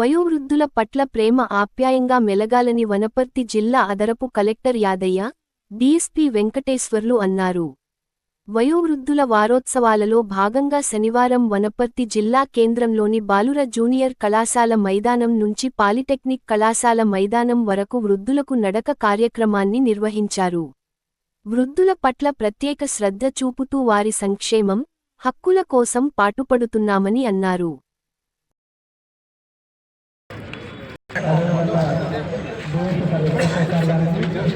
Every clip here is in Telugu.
వయోవృద్ధుల పట్ల ప్రేమ ఆప్యాయంగా మెలగాలని వనపర్తి జిల్లా అదరపు కలెక్టర్ యాదయ్య డీఎస్పీ వెంకటేశ్వర్లు అన్నారు. వయోవృద్ధుల వారోత్సవాలలో భాగంగా శనివారం వనపర్తి జిల్లా కేంద్రంలోని బాలుర జూనియర్ కళాశాల మైదానం నుంచి పాలిటెక్నిక్ కళాశాల మైదానం వరకు వృద్ధులకు నడక కార్యక్రమాన్ని నిర్వహించారు. వృద్ధుల పట్ల ప్రత్యేక శ్రద్ధ చూపుతూ వారి సంక్షేమం హక్కుల కోసం పాటుపడుతున్నామని అన్నారు.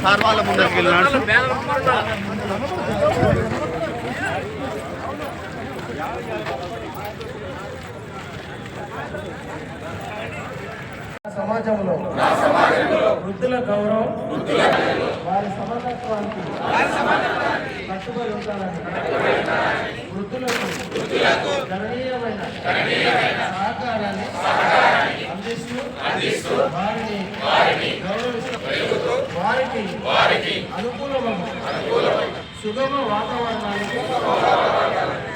సార్ వాళ్ళ ముందరికి వెళ్ళినాడు సమాజంలో వృద్ధుల గౌరవం వారి సమానత్వానికి కట్టుబడి ఉంటారని వృద్ధులకు గణనీయమైన సహకారాన్ని అందిస్తూ వారిని గౌరవిస్తూ వారికి అనుకూలమైన సుగమ వాతావరణానికి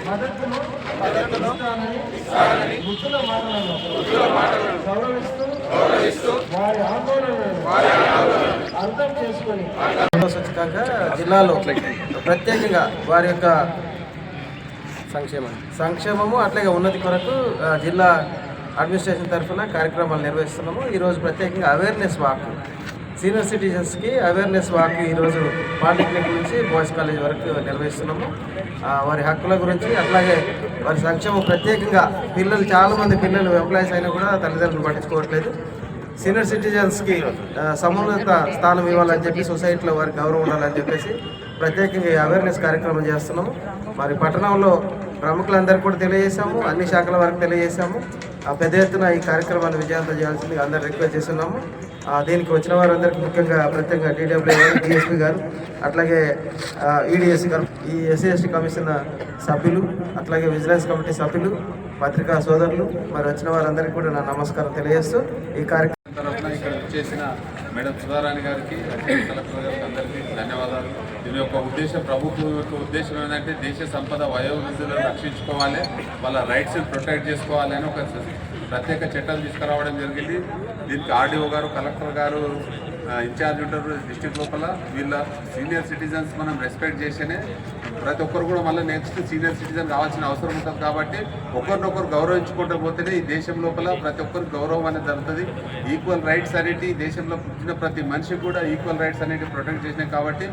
మద్దతును ఇస్తానని వృద్ధుల మాటలను గౌరవిస్తూ వారి ఆందోళనను అర్థం చేసుకొని జిల్లాలో ప్రత్యేకంగా వారి యొక్క సంక్షేమం సంక్షేమము అట్లాగే ఉన్నతి కొరకు జిల్లా అడ్మినిస్ట్రేషన్ తరఫున కార్యక్రమాలు నిర్వహిస్తున్నాము. ఈరోజు ప్రత్యేకంగా అవేర్నెస్ వాక్. సీనియర్ సిటిజన్స్కి అవేర్నెస్ వాక్ ఈరోజు పాలిటెక్నిక్ నుంచి బాయ్స్ కాలేజ్ వరకు నిర్వహిస్తున్నాము. వారి హక్కుల గురించి అట్లాగే వారి సంక్షేమం ప్రత్యేకంగా పిల్లలు చాలామంది పిల్లలు ఎంప్లాయీస్ అయినా కూడా తల్లిదండ్రులు పట్టించుకోవట్లేదు. సీనియర్ సిటిజన్స్కి సమున్నత స్థానం ఇవ్వాలని చెప్పి సొసైటీలో వారికి గౌరవం ఉండాలని చెప్పేసి ప్రత్యేకంగా అవేర్నెస్ కార్యక్రమం చేస్తున్నాము. మరి పట్టణంలో ప్రముఖులందరికీ కూడా తెలియజేశాము. అన్ని శాఖల వరకు తెలియజేశాము. ఆ పెద్ద ఎత్తున ఈ కార్యక్రమాన్ని విజయవంతం చేయాల్సిందిగా అందరూ రిక్వెస్ట్ చేస్తున్నాము. దీనికి వచ్చిన వారందరికీ ముఖ్యంగా ప్రత్యేకంగా టీడబ్ల్యూ గారు డిఎస్పీ గారు అట్లాగే ఈడిఎస్ గారు ఈ ఎస్సీ ఎస్టీ కమిషన్ సభ్యులు అట్లాగే విజిలెన్స్ కమిటీ సభ్యులు పత్రికా సోదరులు మరి వచ్చిన వారందరికీ కూడా నా నమస్కారం తెలియజేస్తూ ఈ కార్యక్రమం చేసిన మేడం సుధారాణి గారికి కలెక్టర్ గారికి అందరికీ ధన్యవాదాలు. దీని యొక్క ఉద్దేశం ప్రభుత్వం యొక్క ఉద్దేశం ఏంటంటే దేశ సంపద వయోవృద్ధులను రక్షించుకోవాలి వాళ్ళ రైట్స్ని ప్రొటెక్ట్ చేసుకోవాలి అని ఒక ప్రత్యేక చట్టం తీసుకురావడం జరిగింది. దీనికి ఆర్డీఓ గారు కలెక్టర్ గారు ఇన్ఛార్జ్ ఉంటారు డిస్టిక్ లోపల. వీళ్ళ సీనియర్ సిటిజన్స్ మనం రెస్పెక్ట్ చేస్తేనే ప్రతి ఒక్కరు కూడా మళ్ళీ నెక్స్ట్ సీనియర్ సిటిజన్ కావాల్సిన అవసరం ఉంటుంది కాబట్టి ఒకరినొకరు గౌరవించుకుంటూ పోతేనే ఈ దేశం లోపల ప్రతి ఒక్కరికి గౌరవం అనేది జరుగుతుంది. ఈక్వల్ రైట్స్ అనేటి ఈ దేశంలో పుట్టిన ప్రతి మనిషికి కూడా ఈక్వల్ రైట్స్ అనేవి ప్రొటెక్ట్ చేసినాయి కాబట్టి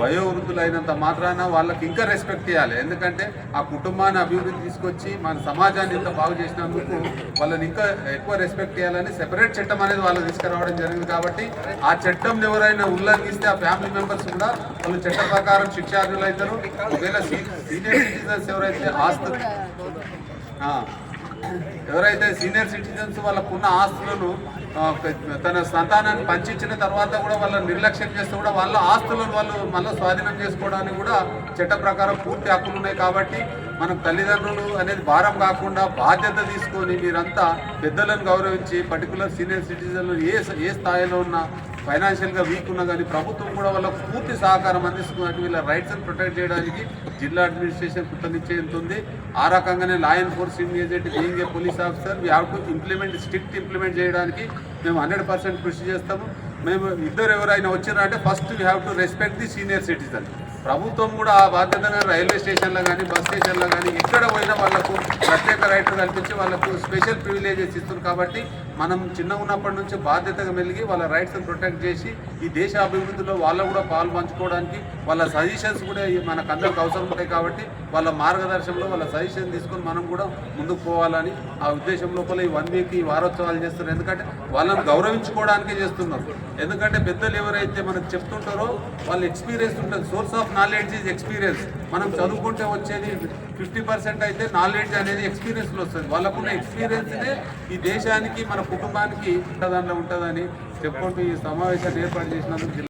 వయోవృద్ధులైనంత మాత్రాన వాళ్ళకి ఇంకా రెస్పెక్ట్ చేయాలి. ఎందుకంటే ఆ కుటుంబాన్ని అభివృద్ధి తీసుకొచ్చి మన సమాజాన్ని ఇంత బాగు చేసినందుకు వాళ్ళని ఇంకా ఎక్కువ రెస్పెక్ట్ చేయాలని సెపరేట్ చట్టం అనేది వాళ్ళు తీసుకురావడం జరిగింది కాబట్టి ఆ చట్టం ఎవరైనా ఉల్లంఘిస్తే ఆ ఫ్యామిలీ మెంబర్స్ కూడా వాళ్ళు చట్ట ప్రకారం శిక్షార్హులు అవుతారు ఒకవేళ సీనియర్ సిటిజన్స్ ఎవరైతే ఆస్తు ఎవరైతే సీనియర్ సిటిజన్స్ వాళ్ళకున్న ఆస్తులను తన సంతానాన్ని పంచించిన తర్వాత కూడా వాళ్ళని నిర్లక్ష్యం చేస్తే కూడా వాళ్ళ ఆస్తులను వాళ్ళు మళ్ళీ స్వాధీనం చేసుకోవడానికి కూడా చట్ట ప్రకారం పూర్తి హక్కులు ఉన్నాయి కాబట్టి మనం తల్లిదండ్రులు అనేది భారం కాకుండా బాధ్యత తీసుకొని మీరంతా పెద్దలను గౌరవించి పర్టికులర్ సీనియర్ సిటిజన్లు ఏ ఏ స్థాయిలో ఉన్నా ఫైనాన్షియల్గా వీక్ ఉన్నా కానీ ప్రభుత్వం కూడా వాళ్ళకు పూర్తి సహకారం అందిస్తున్నట్టు వీళ్ళ రైట్స్ని ప్రొటెక్ట్ చేయడానికి జిల్లా అడ్మినిస్ట్రేషన్ కృతనిశ్చయంతో ఆ రకంగానే law enforcing agent being a police officer we have to implement strict implement చేయడానికి మేము హండ్రెడ్ పర్సెంట్ కృషి చేస్తాము. మేము ఇద్దరు ఎవరైనా వచ్చినారంటే first we have to respect the senior citizen ప్రభుత్వం కూడా ఆ బాధ్యతగా రైల్వే స్టేషన్లో కానీ బస్ స్టేషన్లో కానీ ఎక్కడ పోయినా వాళ్ళకు ప్రత్యేక రైట్లు కల్పించి వాళ్ళకు స్పెషల్ ప్రివిలేజెస్ ఇస్తుంది కాబట్టి మనం చిన్న ఉన్నప్పటి నుంచి బాధ్యతగా మెలిగి వాళ్ళ రైట్స్ని ప్రొటెక్ట్ చేసి ఈ దేశ అభివృద్ధిలో వాళ్ళు కూడా పాలు పంచుకోవడానికి వాళ్ళ సజెషన్స్ కూడా మనకు అందరికి అవసరం ఉంటాయి కాబట్టి వాళ్ళ మార్గదర్శనంలో వాళ్ళ సజెషన్ తీసుకొని మనం కూడా ముందుకు పోవాలని ఆ ఉద్దేశం లోపల ఈ వన్ వీక్ ఈ వారోత్సవాలు చేస్తున్నారు. ఎందుకంటే వాళ్ళని గౌరవించుకోవడానికే చేస్తున్నారు. ఎందుకంటే పెద్దలు ఎవరైతే మనకు చెప్తుంటారో వాళ్ళు ఎక్స్పీరియన్స్ ఉంటుంది. Source of knowledge is experience మనం చదువుకుంటే వచ్చేది ఫిఫ్టీ పర్సెంట్ అయితే నాలెడ్జ్ అనేది ఎక్స్పీరియన్స్లో వస్తుంది. వాళ్ళకున్న ఎక్స్పీరియన్స్నే ఈ దేశానికి మన కుటుంబానికి దానిలో ఉంటుందని చెప్పుకుంటూ ఈ సమావేశాన్ని ఏర్పాటు చేసినందుకు